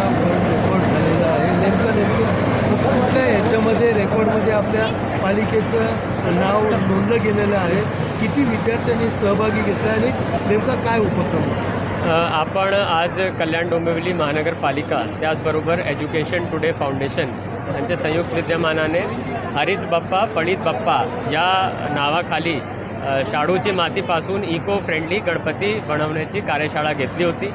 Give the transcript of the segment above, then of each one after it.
आपला रेकॉर्ड झालेला आहे. नेमकं नेमकं कुठल्या ह्याच्यामध्ये रेकॉर्डमध्ये आपल्या पालिकेचं नाव नोंदलं गेलेलं आहे. किती विद्यार्थ्यांनी सहभागी घेतला आणि नेमका काय उपक्रम आपण आज कल्याण डोंबिवली महानगरपालिका त्याचबरोबर एज्युकेशन टुडे फाउंडेशन यांच्या संयुक्त विद्यमानाने हरित बाप्पा फणित बाप्पा या नावाखाली शाडूची मातीपासून इको फ्रेंडली गणपती बनवण्याची कार्यशाळा घेतली होती.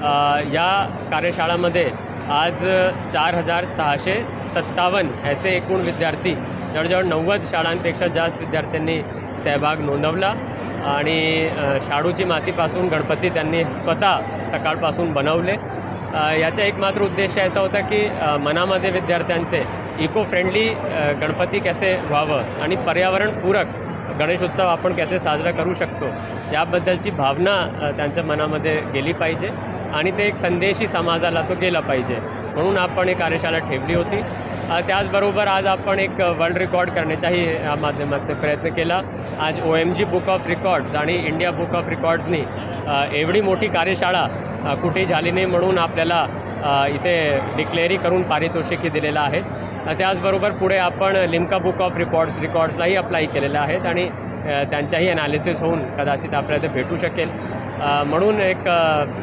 या कार्यशाळामध्ये आज चार हजार सहाशे सत्तावन्न असे एकूण विद्यार्थी जवळजवळ नव्वद शाळांपेक्षा जास्त विद्यार्थ्यांनी सहभाग नोंदवला आणि शाडूची मातीपासून गणपती त्यांनी स्वतः सकाळपासून बनवले. याचा एकमात्र उद्देश असा होता की मनामध्ये विद्यार्थ्यांचे इको फ्रेंडली गणपती कसे व्हावं आणि पर्यावरणपूरक गणेशोत्सव आपण कसे साजरा करू शकतो याबद्दलची भावना त्यांच्या मनामध्ये गेली पाहिजे. आणि ते एक संदेशी समाजाला तो गेला पाहिजे. म्हणून आपण ही कार्यशाळा ठेवली होती. त्याचबरोबर आज आपण एक वर्ल्ड रेकॉर्ड करण्याचाही या माध्यमातून प्रयत्न केला. आज O M G book of records आणि इंडिया बुक ऑफ रेकॉर्ड्सनी एवढी मोठी कार्यशाळा कुठे झाली नाही म्हणून आपल्याला इथे डिक्लेअरी करून पारितोषिकही दिलेलं आहे. त्याचबरोबर पुढे आपण लिम्का बुक ऑफ रेकॉर्ड्स रेकॉर्ड्सलाही अप्लाय केलेलं आहेत आणि त्यांच्याही ॲनालिसिस होऊन कदाचित आपल्याला ते भेटू शकेल. म्हणून एक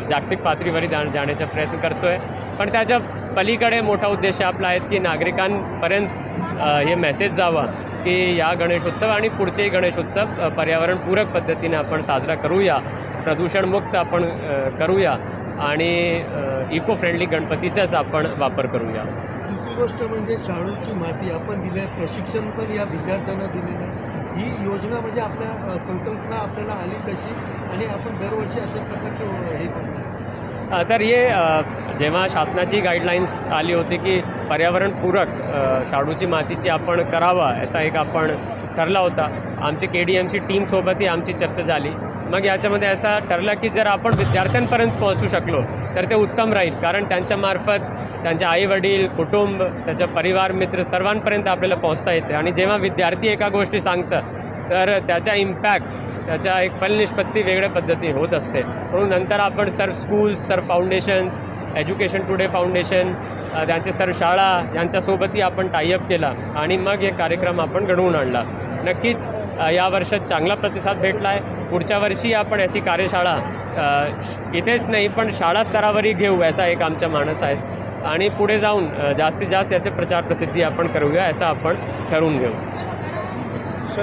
जागतिक पातळीवर जा जाण्याचा प्रयत्न करतो आहे पण त्याच्या पलीकडे मोठा उद्देश आपला आहे की नागरिकांपर्यंत हे मेसेज जावं की या गणेशोत्सव आणि पुढचेही गणेशोत्सव पर्यावरणपूरक पद्धतीने आपण साजरा करूया. प्रदूषणमुक्त आपण करूया आणि इको फ्रेंडली गणपतीचाच आपण वापर करूया. दुसरी गोष्ट म्हणजे शाळूची माती आपण दिली आहे. प्रशिक्षण पण या विद्यार्थ्यांना दिलेलं आहे. ही योजना म्हणजे आपल्या संकल्पना आपल्याला आली कशी आणि आपण दरवर्षी अशा प्रकारचे हे करतो तर हे जेव्हा शासनाची गाईडलाईन्स आली होती की पर्यावरणपूरक शाडूची मातीची आपण करावा असा एक आपण ठरला होता. आमची के डी एमची टीमसोबतही आमची चर्चा झाली. मग याच्यामध्ये असा ठरलं की जर आपण विद्यार्थ्यांपर्यंत पोहोचू शकलो तर ते उत्तम राहील. कारण त्यांच्यामार्फत त्यांचे आईवडील कुटुंब त्याचा परिवार मित्र सर्वांपर्यंत आपल्याला पोहोचता येते. आणि जेव्हा विद्यार्थी एका गोष्टी सांगतं तर त्याचा इम्पॅक्ट त्याच्या एक फलनिष्पत्ती वेगळ्या पद्धतीने होत असते. म्हणून नंतर आपण sir schools sir foundations education today foundation त्यांचे सर शाळा यांच्यासोबतही आपण टायअप केला आणि मग हे कार्यक्रम आपण घडवून आणला. नक्कीच या वर्षात चांगला प्रतिसाद भेटला आहे पुढच्या वर्षी आपण अशी कार्यशाळा इथेच नाही पण शाळा स्तरावरही घेऊ असा एक आमचा माणस आहे. आणि पुढे जाऊन जास्तीत जास्त याचे प्रचार प्रसिद्धी आपण करूया असं आपण ठरवून घेऊ.